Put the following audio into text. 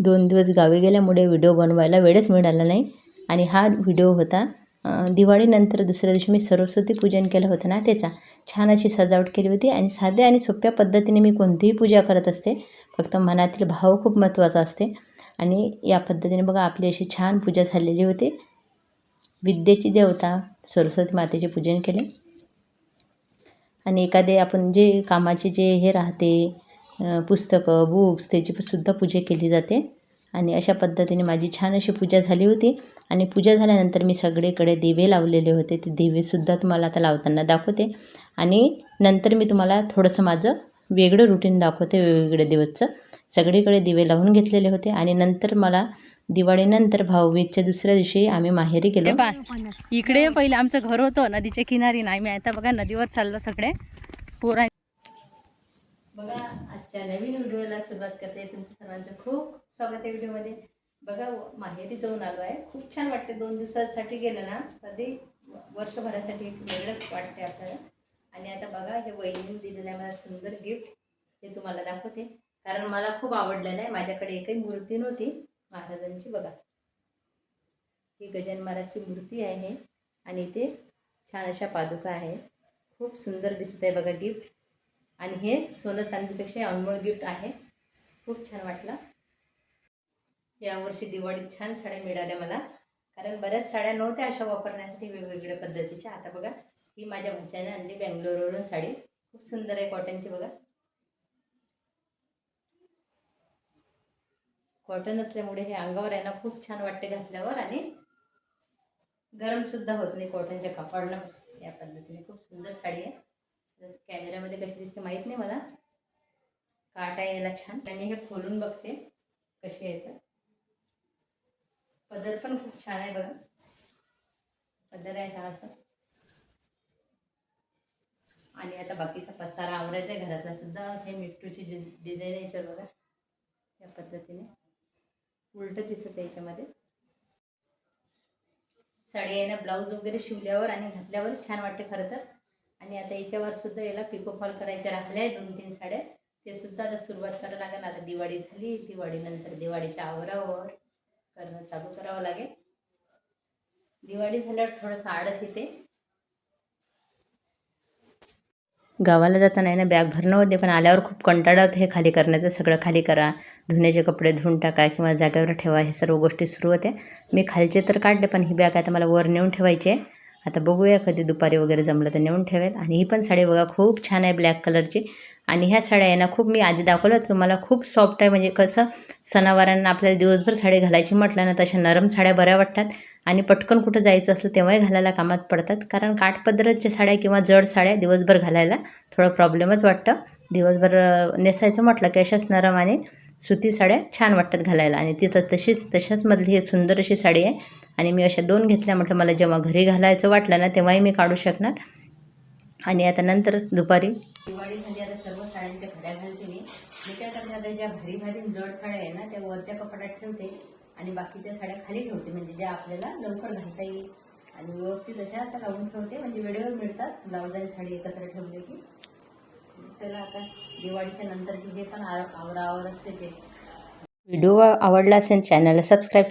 दोन दिवस गावी गेल्यामुळे व्हिडिओ बनवायला वेळच मिळाला नाही. आणि हा व्हिडिओ होता दिवाळीनंतर दुसऱ्या दिवशी मी सरस्वती पूजन केलं होतं ना त्याचा. छान अशी सजावट केली होती आणि साध्या आणि सोप्या पद्धतीने मी कोणतीही पूजा करत असते. फक्त मनातील भाव खूप महत्त्वाचा असते. आणि या पद्धतीने बघा आपली अशी छान पूजा झालेली होती. विद्येची देवता सरस्वती मातेचे पूजन केले. आणि एखादे आपण जे कामाचे जे हे राहते पुस्तकं बुक्स त्याची सुद्धा पूजा केली जाते. आणि अशा पद्धतीने माझी छान अशी पूजा झाली होती. आणि पूजा झाल्यानंतर मी सगळीकडे दिवे लावलेले होते. ते दिवेसुद्धा तुम्हाला आता लावताना दाखवते. आणि नंतर मी तुम्हाला थोडंसं माझं वेगळं रुटीन दाखवते वेगवेगळ्या दिवसचं. सगळीकडे दिवे लावून घेतलेले होते. आणि नंतर मला दिवाळीनंतर भाऊबीजच्या दुसऱ्या दिवशी आम्ही माहेरी गेलो. इकडे पहिले. आमचं घर होतं नदीच्या किनारी. नाही मी आता बघा नदीवर चाललो सगळे. पोरा बघा आजच्या नवीन व्हिडिओला सुरुवात करते. तुमचं सर्वांचं खूप स्वागत आहे व्हिडिओमध्ये. बघा माहेरी जाऊन आलो आहे. खूप छान वाटते दोन दिवसासाठी गेलं ना कधी वर्षभरासाठी एक वेगळंच वाटते आपल्याला. आणि आता बघा हे वहिनीने दिलेलं आहे मला सुंदर गिफ्ट हे तुम्हाला दाखवते. कारण मला खूप आवडलेलं आहे. माझ्याकडे एकही मूर्ती नव्हती. महाराजांची बघा. ही गजान महाराजची मूर्ती आहे. आणि इथे छान अशा पादुका आहे खूप सुंदर दिसत आहे बघा गिफ्ट आणि हे सोनं चांदीपेक्षा अनमोल गिफ्ट आहे. खूप छान वाटलं. यावर्षी दिवाळीत छान साड्या मिळाल्या मला. कारण बऱ्याच साड्या नव्हत्या अशा वापरण्यासाठी वेगवेगळ्या पद्धतीच्या. आता बघा ही माझ्या भाच्याने आणली बँगलोरवरून साडी. खूप सुंदर आहे कॉटनची बघा. कॉटन असल्यामुळे हे अंगावर आहे ना खूप छान वाटते घातल्यावर आणि गरम सुद्धा होत नाही कॉटनच्या कापडनं या पद्धतीने खूप सुंदर साडी आहे. कॅमेऱ्यामध्ये कशी दिसते माहीत नाही मला. काटा आहे याला छान. आणि हे खोलून बघते कशी यायचं पदर पण खूप छान आहे बघा. पदर आहे हा असं. आणि आता बाकीचा पसारा आवरायचा आहे. घरातला सुद्धा हे मिट्टूची डिझाईन आहे याच्यावर बघा. या पद्धतीने. उलटं दिसत याच्यामध्ये. साडी आहे ना ब्लाऊज वगैरे शिवल्यावर आणि घातल्यावर छान वाटते खरं तर. आणि आता याच्यावर सुद्धा याला पिको फॉल करायचे राहिले आहे दोन तीन साड्या. ते सुद्धा आता सुरुवात करावं लागेल. आता दिवाळी झाली दिवाळीनंतर दिवाळीच्या आवरावर करणं चालू करावं लागेल. दिवाळी झाल्यावर थोडंसं आळस येते. गावाला जाताना आहे ना बॅग भरणं होते पण आल्यावर खूप कंटाळा होते. हे खाली करण्याचं सगळं खाली करा. धुण्याचे कपडे धुवून टाका किंवा जागेवर ठेवा हे सर्व गोष्टी सुरू होत्या मी खालचे तर काढले पण ही बॅग आता मला वर नेऊन ठेवायची आहे. आता बघूया कधी दुपारी वगैरे जमलं तर नेऊन ठेवेल. आणि ही पण साडी बघा खूप छान आहे ब्लॅक कलरची आणि ह्या साड्या आहे ना खूप मी आधी दाखवलं तुम्हाला खूप सॉफ्ट आहे. म्हणजे कसं सणावारांना आपल्याला दिवसभर साडी घालायची म्हटलं ना तशा नरम साड्या बऱ्या वाटतात. आणि पटकन कुठं जायचं असलं तेव्हाही घालायला कामात पडतात. कारण काठपदराच्या साड्या किंवा जड साड्या दिवसभर घालायला थोडं प्रॉब्लेमच वाटतं. दिवसभर नेसायचं म्हटलं की अशाच नरम आणि सुती साड्या छान वाटतात घालायला. आणि तिथं तशीच तशाच मधली ही सुंदर अशी साडी आहे. आणि मी अशा दोन घेतल्या. म्हटलं मला जेव्हा घरी घालायचं वाटलं ना तेव्हाही मी काढू शकणार. आणि आता नंतर दुपारी दिवाळी झाली आता सर्व साड्यांच्या घड्या घालते मी. मी काय करते आता ज्या भारी भारी जड साड्या आहे ना त्या वरच्या कपाटात ठेवते. आणि बाकीच्या साड्या खाली ठेवते म्हणजे ज्या आपल्याला लवकर घालता येईल. आणि व्यवस्थित अशा आता लावून ठेवते म्हणजे वेळेवर मिळतात. ब्लाऊज आणि साडी एकत्र ठेवले की. चला आता दिवाळीच्या नंतरचे जे पण आव- आवरावर असते ते. व्हिडिओ आवडला असेल चॅनलला सबस्क्राईब